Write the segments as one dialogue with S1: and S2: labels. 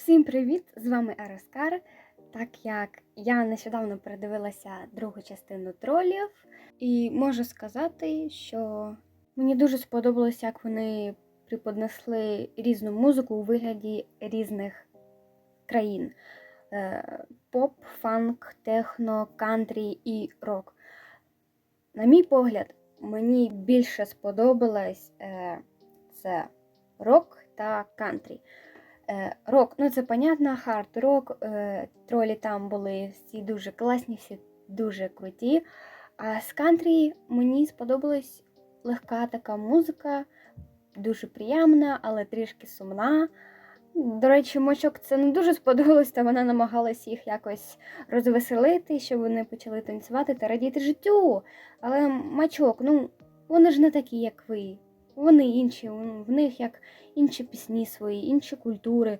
S1: Всім привіт! З вами Араскар. Так як я нещодавно передивилася другу частину тролів, і можу сказати, що мені дуже сподобалось, як вони преподнесли різну музику у вигляді різних країн: Е, поп, фанк, техно, кантрі і рок. На мій погляд, мені більше сподобалось е, це рок та кантрі. Е, Рок, ну це понятно, хард рок. Е, тролі там були всі дуже класні, всі дуже круті. А з кантрі мені сподобалась легка така музика, дуже приємна, але трішки сумна. До речі, мочок це не дуже сподобалось, та вона намагалась їх якось розвеселити, щоб вони почали танцювати та радіти життю. Але мачок, ну вони ж не такі, як ви. Вони інші, в них як інші пісні свої, інші культури.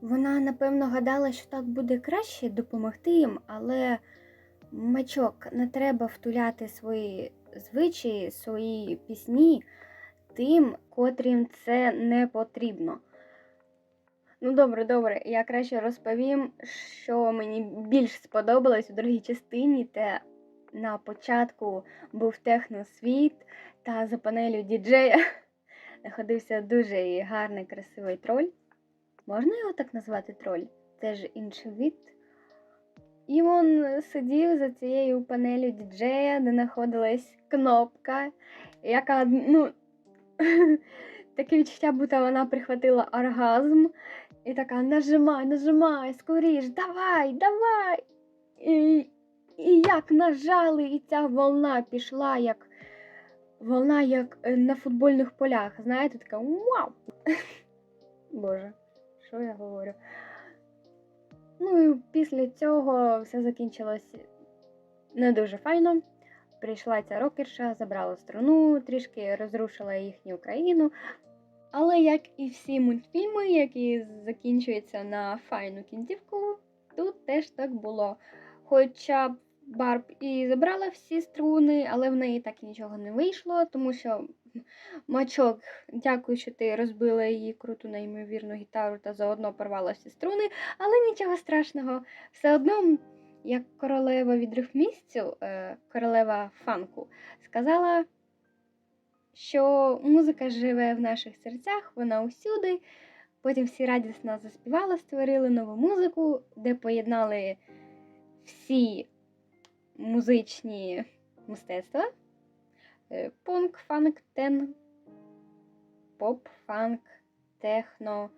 S1: Вона, напевно, гадала, що так буде краще допомогти їм, але мачок, не треба втуляти свої звичаї, свої пісні тим, котрім це не потрібно. Ну, добре, добре, я краще розповім, що мені більш сподобалось у другій частині, те на початку був техносвіт, та за панелю діджея знаходився дуже гарний, красивий троль. Можна його так назвати троль? Це ж інший від. І він сидів за цією панелю діджея, де знаходилась кнопка, яка, ну, таке відчуття, будто вона прихватила оргазм. І така нажимай, нажимай, скоріш, давай, давай. І, і як нажали, і ця волна пішла, як волна, як е, на футбольних полях. Знаєте, така вау! Боже, що я говорю? Ну і після цього все закінчилось не дуже файно. Прийшла ця рокерша, забрала струну, трішки розрушила їхню країну. Але як і всі мультфільми, які закінчуються на файну кінцівку, тут теж так було. Хоча Барб і забрала всі струни, але в неї так і нічого не вийшло, тому що мачок, дякую, що ти розбила її круту неймовірну гітару та заодно порвала всі струни, але нічого страшного. Все одно, як королева від місцю, е, королева фанку, сказала, що музика живе в наших серцях, вона усюди. Потім всі радісно заспівали, створили нову музику, де поєднали всі музичні мистецтва. Е, Пунк, фанк, тен, поп, фанк, техно,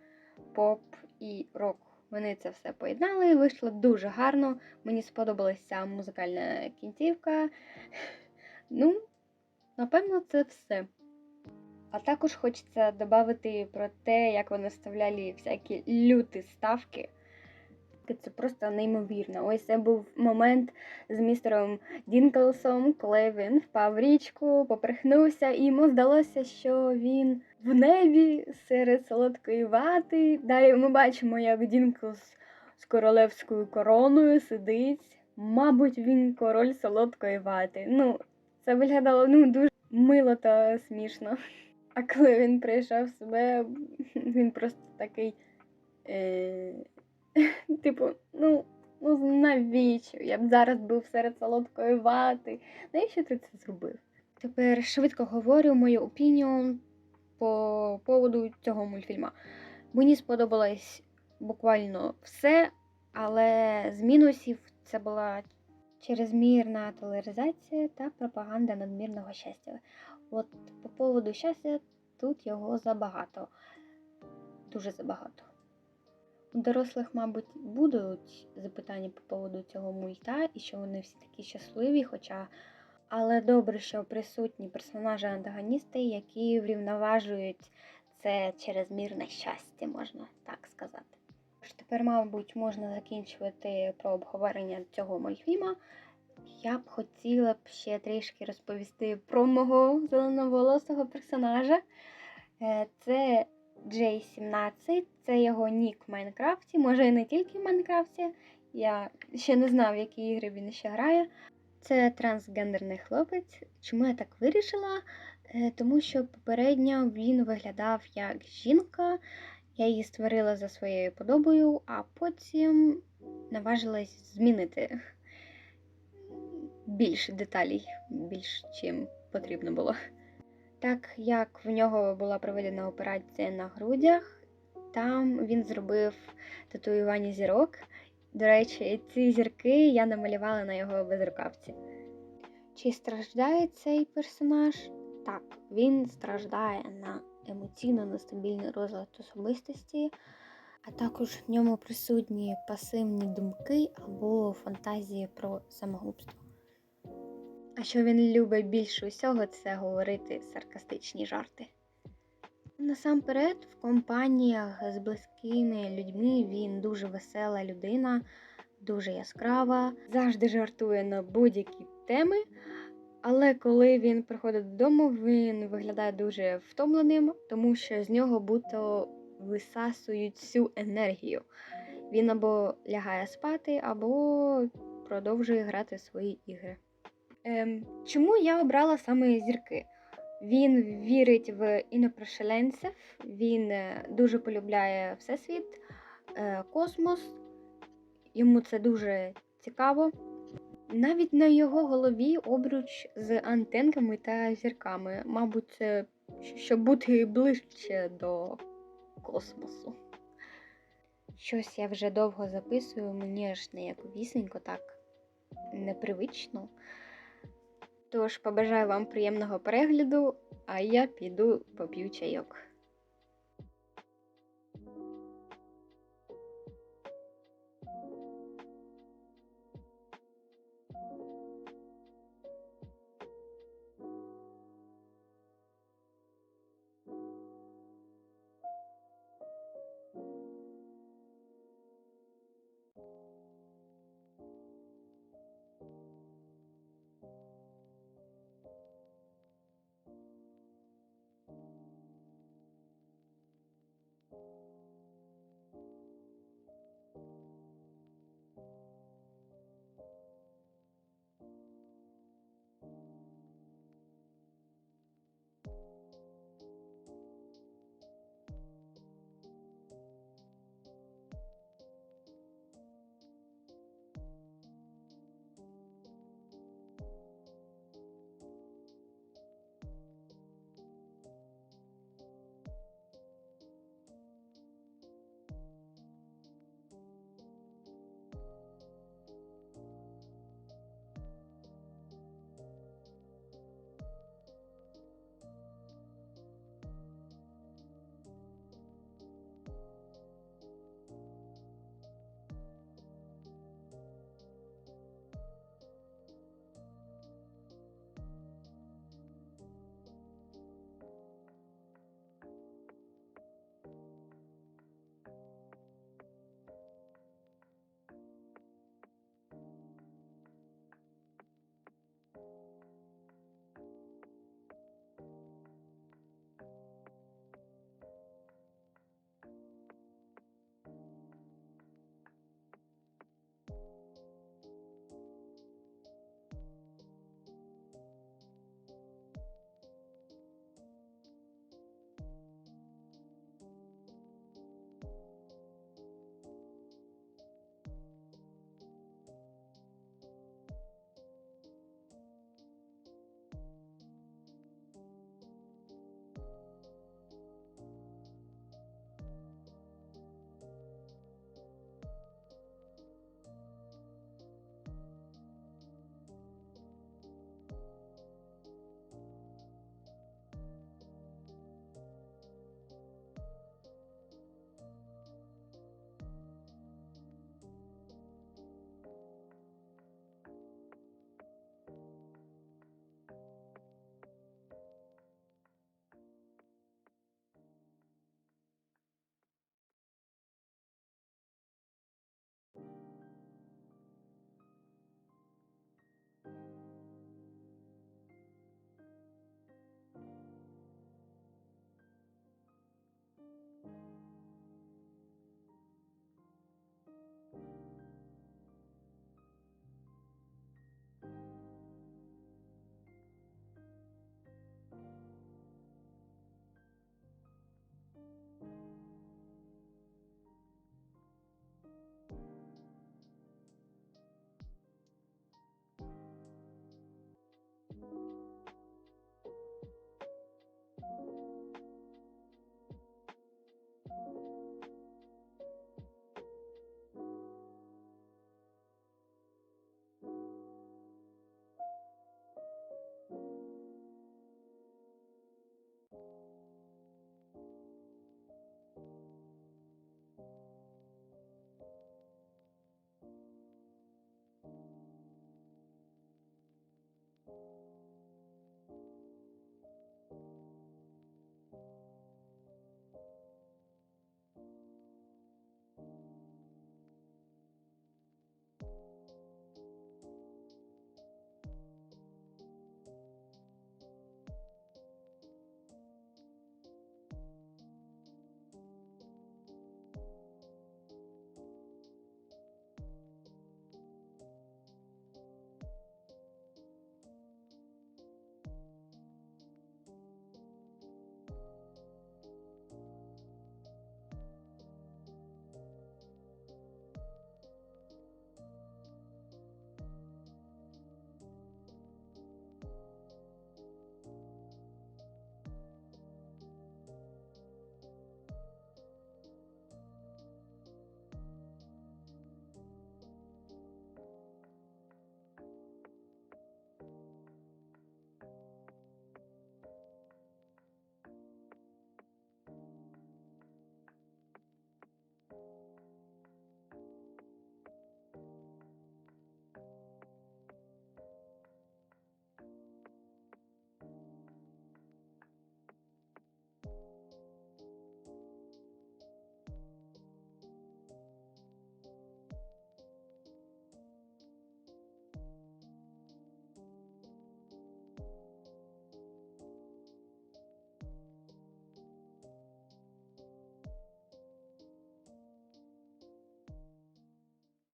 S1: поп і рок. Вони це все поєднали, вийшло дуже гарно. Мені сподобалася музикальна кінцівка. Ну, напевно, це все. А також хочеться додати про те, як вони вставляли всякі люті ставки. Це просто неймовірно. Ось це був момент з містером Дінклсом, коли він впав в річку, поперхнувся, і йому здалося, що він в небі серед солодкої вати. Далі ми бачимо, як Дінклс з королевською короною сидить. Мабуть, він король солодкої вати. Ну, це виглядало ну, дуже мило та смішно. А коли він прийшов в себе, він просто такий. Е... Типу, ну, ну навіщо? Я б зараз був серед солодкої вати. Навіщо ти це зробив? Тепер швидко говорю мою опініон по поводу цього мультфільма. Мені сподобалось буквально все, але з мінусів це була чрезмірна толеризація та пропаганда надмірного щастя. От по поводу щастя тут його забагато. Дуже забагато. Дорослих, мабуть, будуть запитання по поводу цього мульта, і що вони всі такі щасливі, хоча. Але добре, що присутні персонажі-антагоністи, які врівноважують це чрезмірне щастя, можна так сказати. Тож Тепер, мабуть, можна закінчувати про обговорення цього мультфільма. Я б хотіла б ще трішки розповісти про мого зеленоволосого персонажа. Е, Це J17, це його нік в Майнкрафті. Може і не тільки в Майнкрафті. Я ще не знав, в які ігри він ще грає. Це трансгендерний хлопець. Чому я так вирішила? Е, Тому що попередньо він виглядав як жінка, Я її створила за своєю подобою, а потім наважилась змінити більше деталей, більш чим потрібно було. Так як в нього була проведена операція на грудях, там він зробив татуювання зірок. До речі, ці зірки я намалювала на його безрукавці. Чи страждає цей персонаж? Так, він страждає на емоційно нестабільний розлад особистості, а також в ньому присутні пасивні думки або фантазії про самогубство. А що він любить більше усього, це говорити саркастичні жарти. Насамперед, в компаніях з близькими людьми він дуже весела людина, дуже яскрава, завжди жартує на будь-які теми. Але коли він приходить додому, він виглядає дуже втомленим, тому що з нього будто висасують всю енергію. Він або лягає спати, або продовжує грати свої ігри. Ем, чому я обрала саме зірки? Він вірить в інопрошеленців, він е, дуже полюбляє Всесвіт, е, космос. Йому це дуже цікаво. Навіть на його голові обруч з антенками та зірками. Мабуть, це щоб бути ближче до космосу. Щось я вже довго записую, мені аж не як вісенько, так непривично. Тож побажаю вам приємного перегляду, а я піду поп'ю чайок.